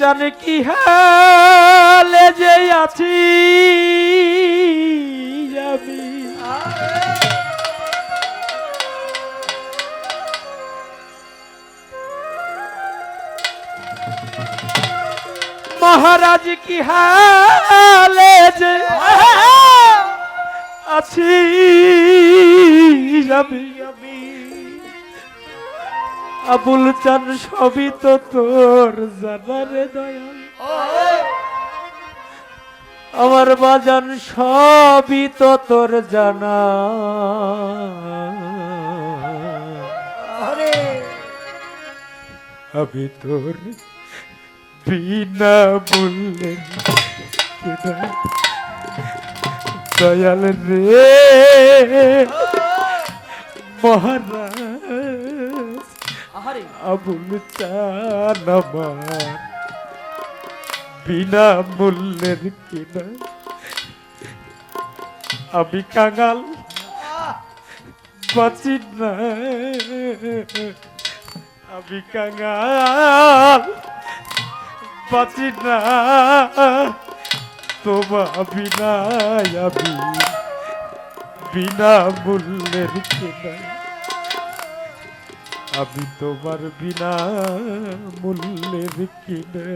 জানে কি হালে যে আছি আমি। মহারাজ কি হালে যে আছি আমি। আবুল চান সবই তো তোর জানারে দয়াল। আমার বাজান সবই তো তোর জানা। আমি তোর বিনা কেনা দয়াল রে। মহারাজ। আবুল চান আমার বিনা মূল্যের কিনা আমি কাঙাল বাঁচি না আমি কাঙাল বাঁচি না তোমা বিনা আমি বিনা মূল্যের কিনা আমি তোমার বিনা মূল্যের কিনে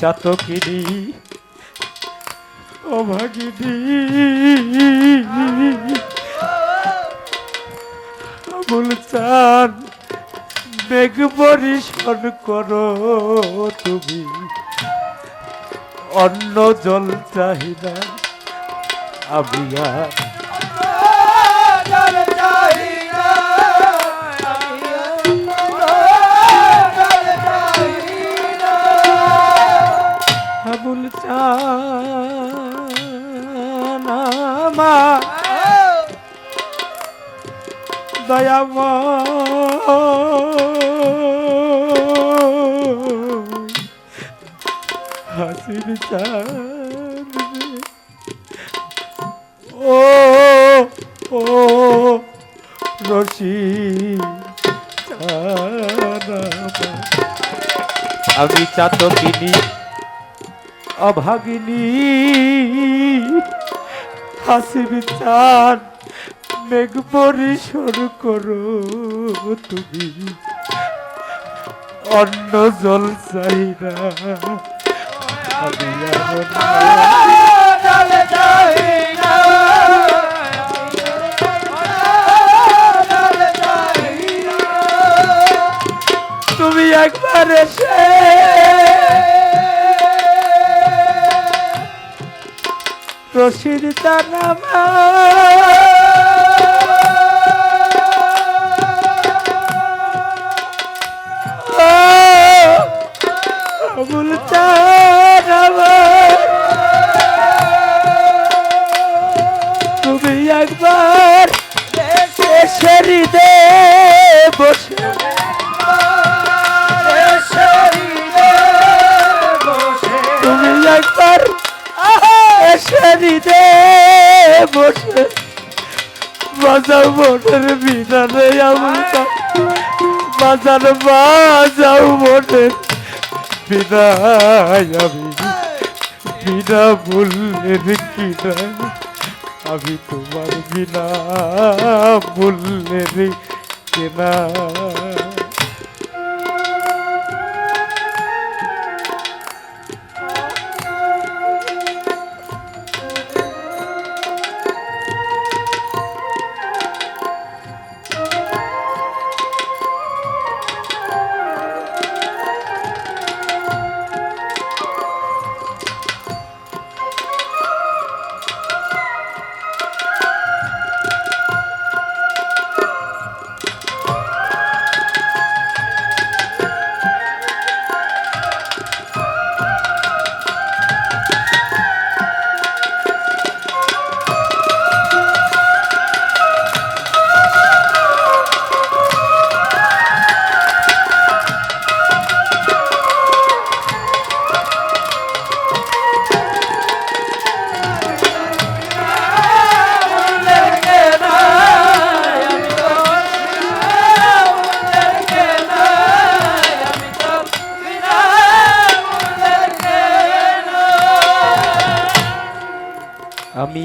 চাতকিনি অভাগিনী আবুল চান মেঘ পরিশন করো তুমি। অন্য জল চাহিদা আমি আর আমার দয়াম হাসির চান ও ও রশি আমি চাতকিনী অভাগিনী হাসির চান মেঘ পরিসর করো তুমি অন্য জল চাই না। তুমি একবার এসে রশিদ তানামা আবুল বাজাও মনের বিধানে বাজার বাজাও মনের বিদায় আমি বিনা মূল্যের কিনা আমি তোমার বিনা মূল্যের কেনা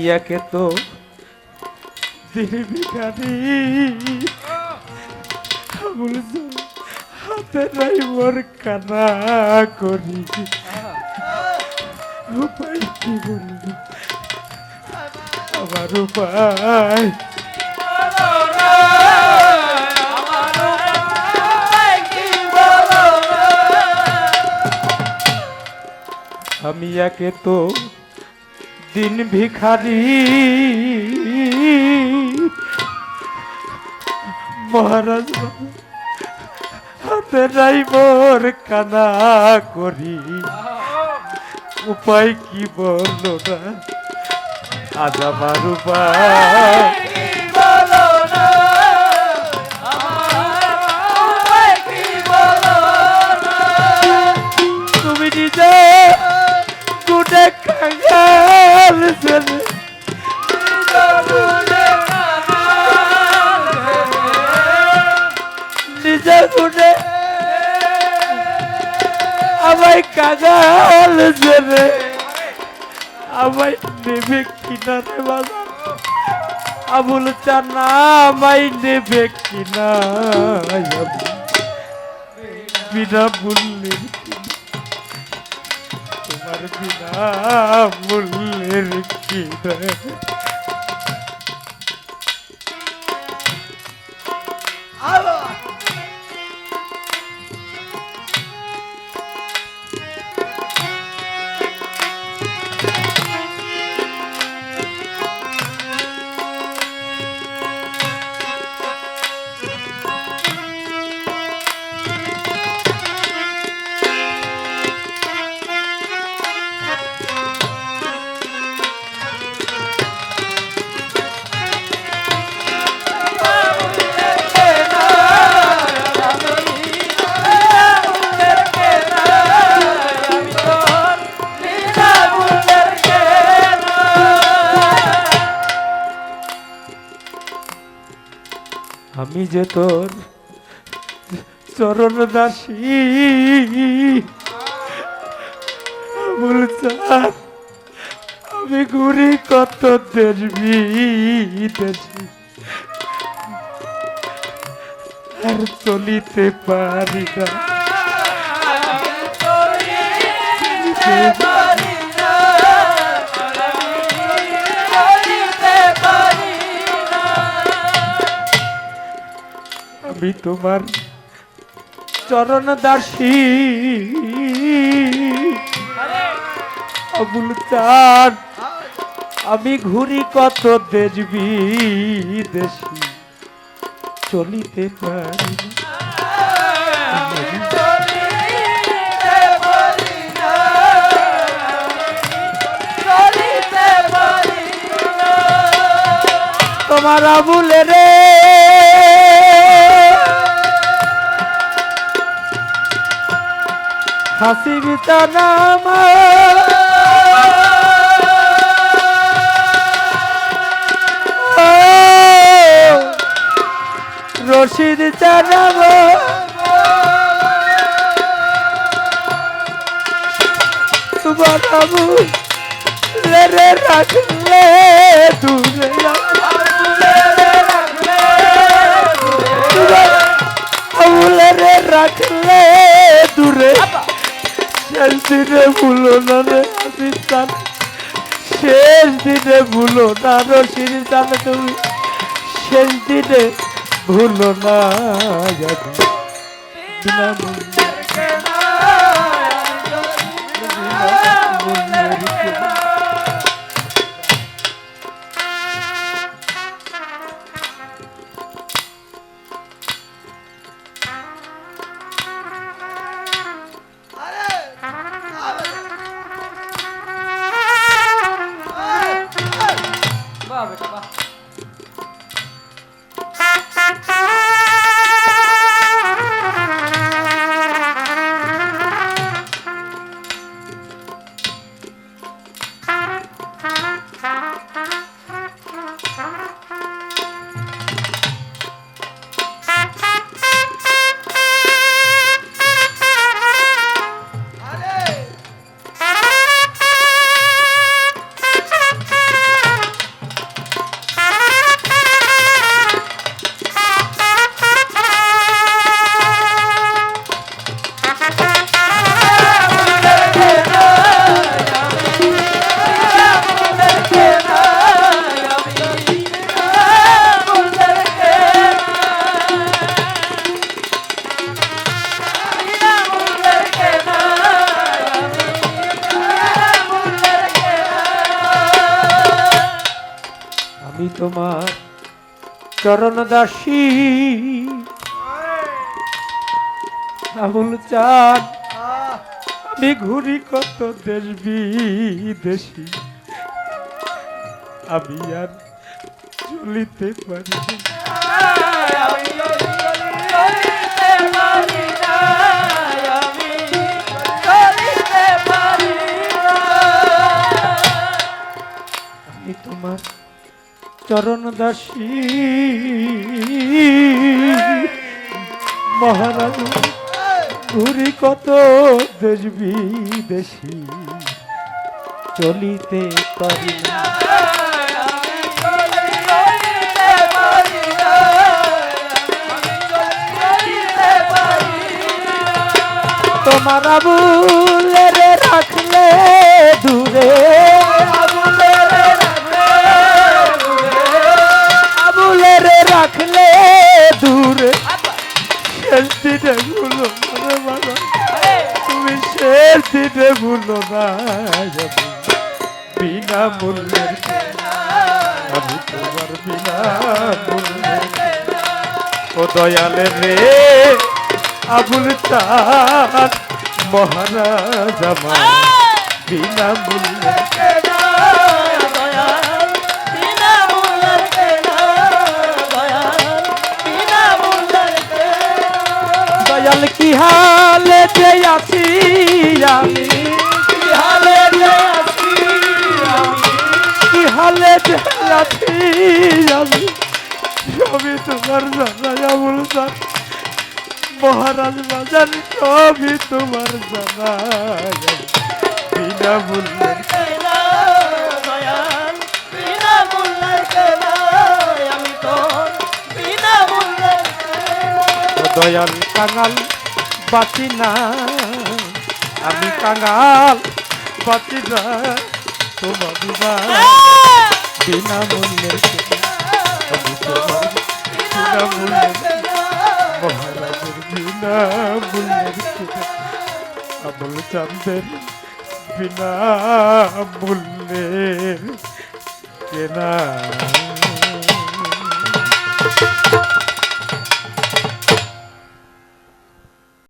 আমি একে তো হাতে নাই মোর কানা করি। উপায় কি বলব? আমার উপায় আমি একে তো দিন ভিখারি। মহারাজ হাতে নাই কানা করি। উপায় কি বলো না? আজ আমার উপায়। আমায় নেবে কিনা বাবা আবুল চানা আমায় নেবে কিনা বিনা মূল্যের তোমার বিনা মূল্যের কিনা যে তোর চরণ দাসী। আমি ঘুরি কত দেশ বিদেশি। আর চলিতে পারি না। আমি তোমার চরণ দাসী। আবুল আমি ঘুরি কত দেশ বিদেশি, চলিতে পারি তোমার আবুলে রে হাসি বিতানাম রশিদ তোমার আবুলে রে রাখলে দূরে রাখলে দূরে শেষ দিনে ভুলো না রে আবিস্তান শেষ দিনে ভুলো না রশির জানে তুমি। শেষ দিনে ভুলো না যাবে আমি তোমার চরণ দাসী। চাঁদ আমি ঘুরি কত দেশ বিদেশি। আমি আর চলিতে পারি চরণ দাসী মহারাজ ঘুরি কত দেশ বিদেশি চলিতে পারি তোমার আবুলের রাখলে দূরে। রাখলে দূরে। ভুলো তুমি শেষ দিনে ভুলো না বিনা মূল্যের আমি তোমার বিনা ও দয়ালে রে আবুল চাঁদ মহারাজ বিনা মূল্যের দয়াল, কি হালে যে আছি আমি? কি হালে যে আছি আমি? কি হালে যে আছি আমি? সবই তোমার জানাই আবুল মহারাজ বাজার সবই তোমার জানাই বিনা মূল্যের ও দয়াল কাঙাল বাঁচি না। আমি কাঙাল বাঁচি না। তোমার বিনা মূল্যের আমি তোমার বিনা মূল্যের মহারাজের বিনা মূল্যের আবুল চান্দের বিনা মূল্যের